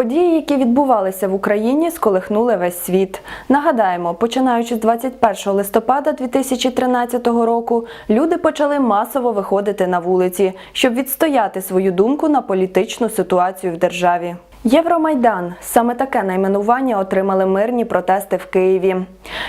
Події, які відбувалися в Україні, сколихнули весь світ. Нагадаємо, починаючи з 21 листопада 2013 року, люди почали масово виходити на вулиці, щоб відстояти свою думку на політичну ситуацію в державі. Євромайдан саме таке найменування отримали мирні протести в Києві.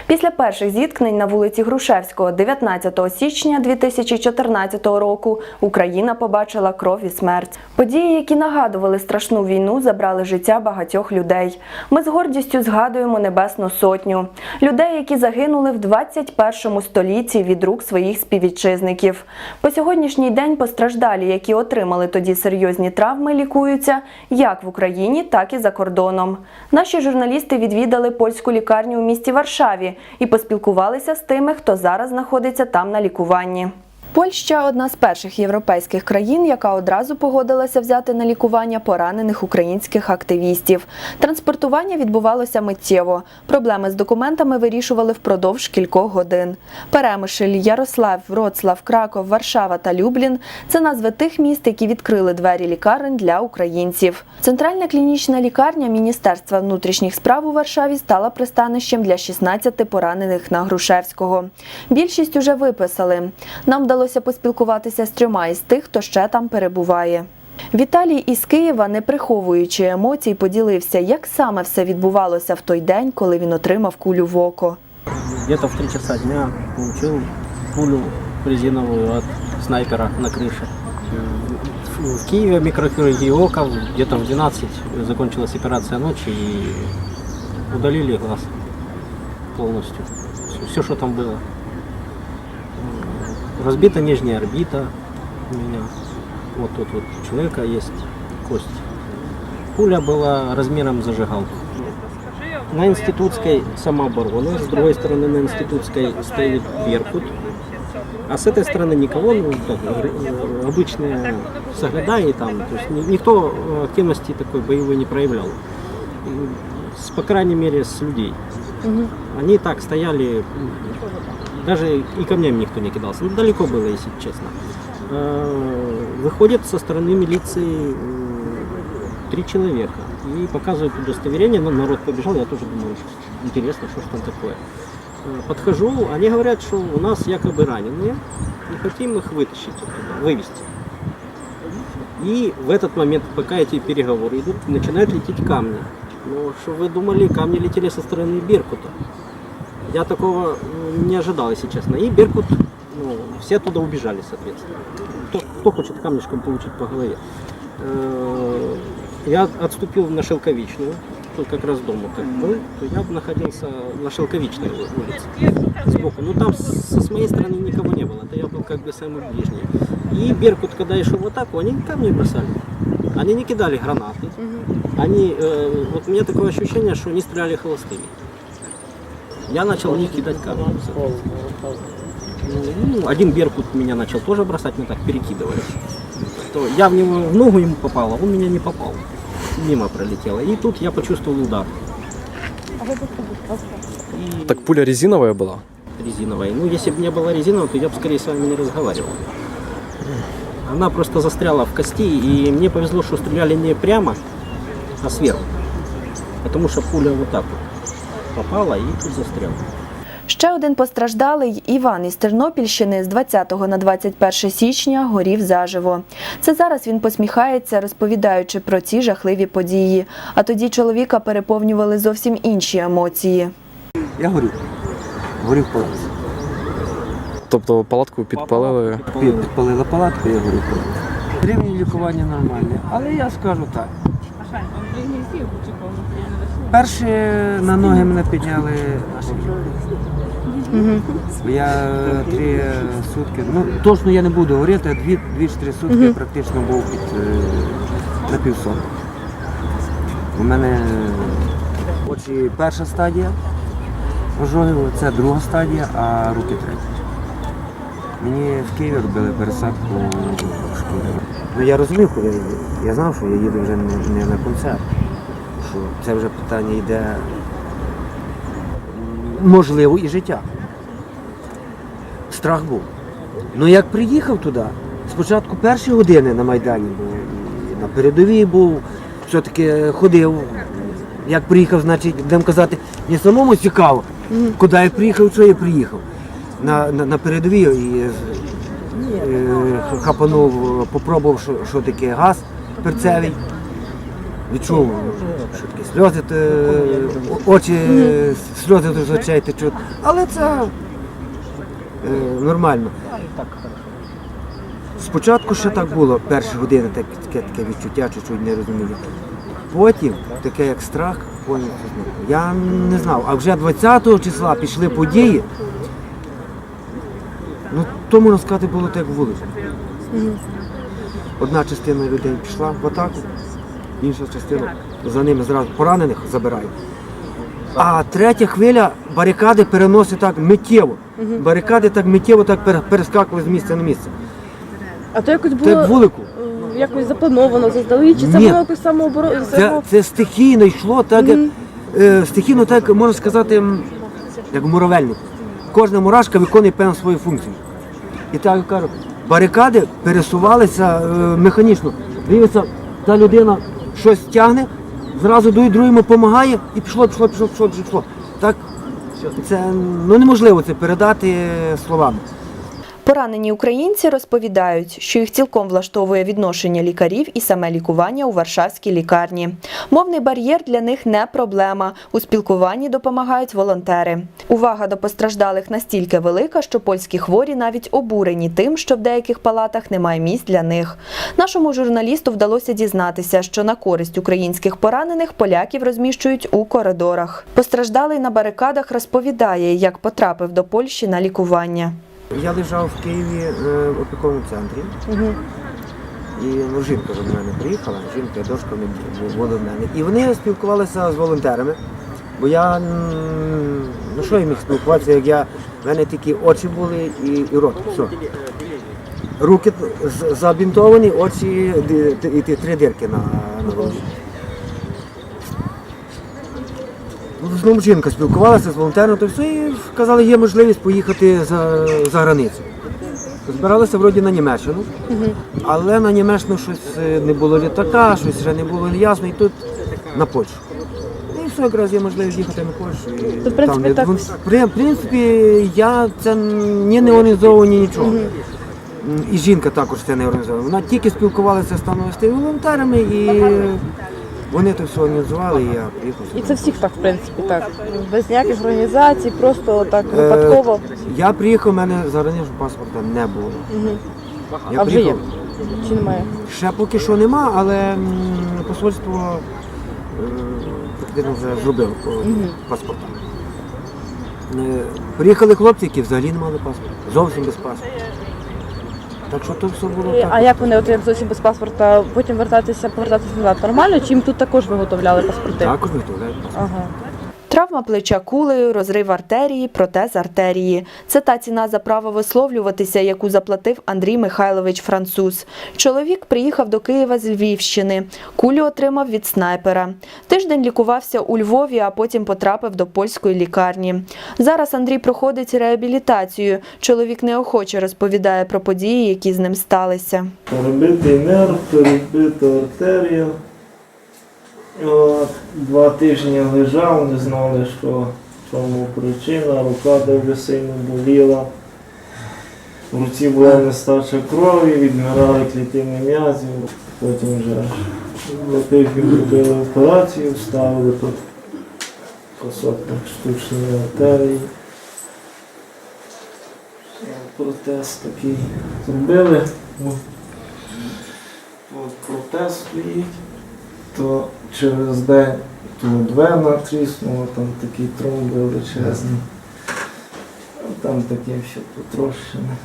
Після перших зіткнень на вулиці Грушевського 19 січня 2014 року Україна побачила кров і смерть. Події, які нагадували страшну війну, забрали життя багатьох людей. Ми з гордістю згадуємо Небесну Сотню людей, які загинули в 21 столітті від рук своїх співвітчизників. По сьогоднішній день постраждалі, які отримали тоді серйозні травми, лікуються як в Україні, так і за кордоном. Наші журналісти відвідали польську лікарню у місті Варшаві і поспілкувалися з тими, хто зараз знаходиться там на лікуванні. Польща одна з перших європейських країн, яка одразу погодилася взяти на лікування поранених українських активістів. Транспортування відбувалося миттєво. Проблеми з документами вирішували впродовж кількох годин. Перемишль, Ярослав, Вроцлав, Краков, Варшава та Люблін це назви тих міст, які відкрили двері лікарень для українців. Центральна клінічна лікарня Міністерства внутрішніх справ у Варшаві стала пристанищем для 16 поранених на Грушевського. Більшість уже виписали. Нам вдалося поспілкуватися з трьома із тих, хто ще там перебуває. Віталій із Києва, не приховуючи емоцій, поділився, як саме все відбувалося в той день, коли він отримав кулю в око. Где-то в 3 часа дня получил пулю резиновую от снайпера на крыше. В Киеве микрохирургии ока где-то в 12 закончилась операция ночи и удалили глаз полностью. Все, что там было. Разбита нижняя орбита у меня. Вот тут вот у человека есть кость. Пуля была размером зажигалку. На институтской самообороны, с другой стороны на институтской стоит Беркут, а с этой стороны никого, ну, так, э, обычные соглядаи там, то есть ни- никто э, активности такой боевой не проявлял. С, по крайней мере, с людей. Они так стояли, даже и камнями никто не кидался. Ну, далеко было, если честно. Э, Выходит со стороны милиции м, три человека и показывают удостоверение, но народ побежал, я тоже думаю, интересно, что ж там такое. Э, Подхожу, они говорят, что у нас якобы раненые, и хотим их вытащить оттуда, вывести. И в этот момент, пока эти переговоры идут, начинают лететь камни. Ну, что вы думали, камни летели со стороны Беркута. Я такого не ожидал, если честно. И Беркут, ну, все оттуда убежали, соответственно. Кто, кто хочет камешком получить по голове. Э, Я отступил на Шелковичную, тут как раз дом вот этот был, то я находился на Шелковичной улице сбоку. Но там с- с моей стороны никого не было, это я был как бы самый ближний. И Беркут, когда шел в атаку, они камни бросали. Они не кидали гранаты. Они, э, вот у меня такое ощущение, что они стреляли холостыми. Я начал в них кидать камни. Ну, один Беркут меня начал тоже бросать, мы так перекидывались. То я в него в ногу ему попал, а он меня не попал. Мимо пролетело. И тут я почувствовал удар. И Так пуля резиновая была? резиновая. Ну, если бы не было резиновой, то я бы скорее с вами не разговаривал. Она просто застряла в кости, и мне повезло, что стреляли не прямо, а сверху. Потому что пуля вот так вот попала и тут застряла. Ще один постраждалий Іван із Тернопільщини з 20 на 21 січня горів заживо. Це зараз він посміхається, розповідаючи про ці жахливі події. А тоді чоловіка переповнювали зовсім інші емоції. Я горю. Горю в палатці. Тобто палатку підпалили. Пі- Підпалила палатку, я горю в палатці. Рівень лікування нормальний, але я скажу так. Перші на ноги мене підняли наші люди. Я три сутки, ну точно я не буду говорити, а дві, дві чи три сутки я практично був під е, на півсон. У мене очі перша стадія ожогів, це друга стадія, а руки третя. Мені в Києві робили пересадку шкіри. Ну я розумів, я. Я знав, що я їду вже не, не на концерт. Це вже питання йде можливо і життя. Страх був. Ну як приїхав туди, спочатку перші години на Майдані був, на передовій був, все-таки ходив. Як приїхав, значить, будемо казати, мені самому цікаво, куди я приїхав, що я приїхав. На, на, на передовій і е, хапанув, попробував, що, що таке газ перцевий. Відчув, сльози, е, очі, сльози з очей течуть. Але це е, нормально. Спочатку ще так було, перші години таке, таке відчуття, чуть-чуть не розумію. Потім таке як страх повністю. Я не знав. А вже 20-го числа пішли події. Ну, то можна сказати, було так вулиця. Одна частина людей пішла в атаку, інша частина за ними зразу поранених забирають. А третя хвиля барикади переносить так миттєво. Барикади так миттєво так пере- перескакували з місця на місце. А то якось було вулику. е, якось заплановано, заздалегідь, чи це Ні. було якось самооборона? Це, це стихійно йшло, так як е, стихійно, так можна сказати, м, як муравельник. Кожна мурашка виконує певну свою функцію. І так я кажу, барикади пересувалися е, механічно. Дивиться, та людина щось тягне, зразу дує, другому допомагає і пішло, пішло, пішло, пішло, пішло. Так це ну, неможливо це передати словами. Поранені українці розповідають, що їх цілком влаштовує відношення лікарів і саме лікування у Варшавській лікарні. Мовний бар'єр для них не проблема. У спілкуванні допомагають волонтери. Увага до постраждалих настільки велика, що польські хворі навіть обурені тим, що в деяких палатах немає місць для них. Нашому журналісту вдалося дізнатися, що на користь українських поранених поляків розміщують у коридорах. Постраждалий на барикадах розповідає, як потрапив до Польщі на лікування. Я лежав в Києві е, в опіковому центрі. І ну, жінка до мене приїхала, жінка і дочка вони в мене. І вони спілкувалися з волонтерами. Бо я ну що я міг спілкуватися, як я в мене тільки очі були і, і рот. Все. Руки забінтовані, очі і три дирки на, на голові. Ну, В основному жінка спілкувалася з волонтером, то все, і казали, є можливість поїхати за, за границю. Збиралися вроді на Німеччину, але на Німеччину щось е, не було літака, щось вже не було ясно, і тут на Польщу. І все, якраз є можливість їхати на Польщу. І То, в принципі, там, так. в, при- в принципі, я це ні не організовував, ні нічого. І жінка також це не організовувала. Вона тільки спілкувалася з там з тими волонтерами, і вони це все організували, і я приїхав. І це всіх так, в принципі, так. Без ніяких організацій, просто так Е, випадково. Я приїхав, у мене заграничного паспорта не було. Я А вже є? приїхав. Чи немає? Ще поки що нема, але м, посольство е, фактично вже зробило по паспортам. Е, Приїхали хлопці, які взагалі не мали паспорта, зовсім без паспорта. Так що то все було І- так. А як вони, от як зовсім без паспорта, потім вертатися, повертатися назад? Нормально? Чи їм тут також виготовляли паспорти? Також виготовляють паспорти. Ага. Травма плеча кулею, розрив артерії, протез артерії. Це та ціна за право висловлюватися, яку заплатив Андрій Михайлович Француз. Чоловік приїхав до Києва з Львівщини. Кулю отримав від снайпера. Тиждень лікувався у Львові, а потім потрапив до польської лікарні. Зараз Андрій проходить реабілітацію. Чоловік неохоче розповідає про події, які з ним сталися. Перебитий нерв, перебита артерія. Два тижні лежав, не знали, що чому причина, рука дуже сильно боліла. В руці була нестача крові, відмирали клітини м'язів, потім вже за тиждень робили операцію, вставили тут кусок штучної артерії. Протез такий зробили. Ну, От протез стоїть, то через день тут вена тріснула, там такий тромби величезний. Там таке все потрощене.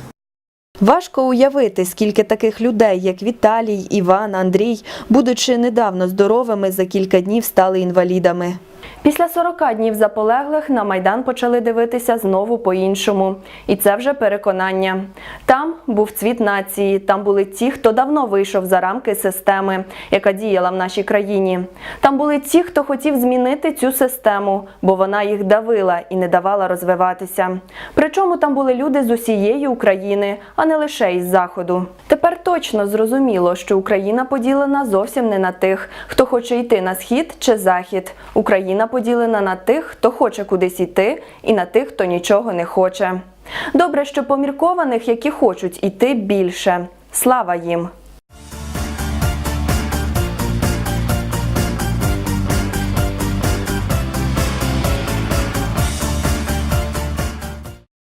Важко уявити, скільки таких людей, як Віталій, Іван, Андрій, будучи недавно здоровими, за кілька днів стали інвалідами. Після 40 днів заполеглих на майдан почали дивитися знову по-іншому, і це вже переконання. Там був цвіт нації, там були ті, хто давно вийшов за рамки системи, яка діяла в нашій країні. Там були ті, хто хотів змінити цю систему, бо вона їх давила і не давала розвиватися. Причому там були люди з усієї України, а не лише із заходу. Тепер точно зрозуміло, що Україна поділена зовсім не на тих, хто хоче йти на схід чи захід. Україна поділена на тих, хто хоче кудись іти, і на тих, хто нічого не хоче. Добре, що поміркованих, які хочуть іти більше. Слава їм!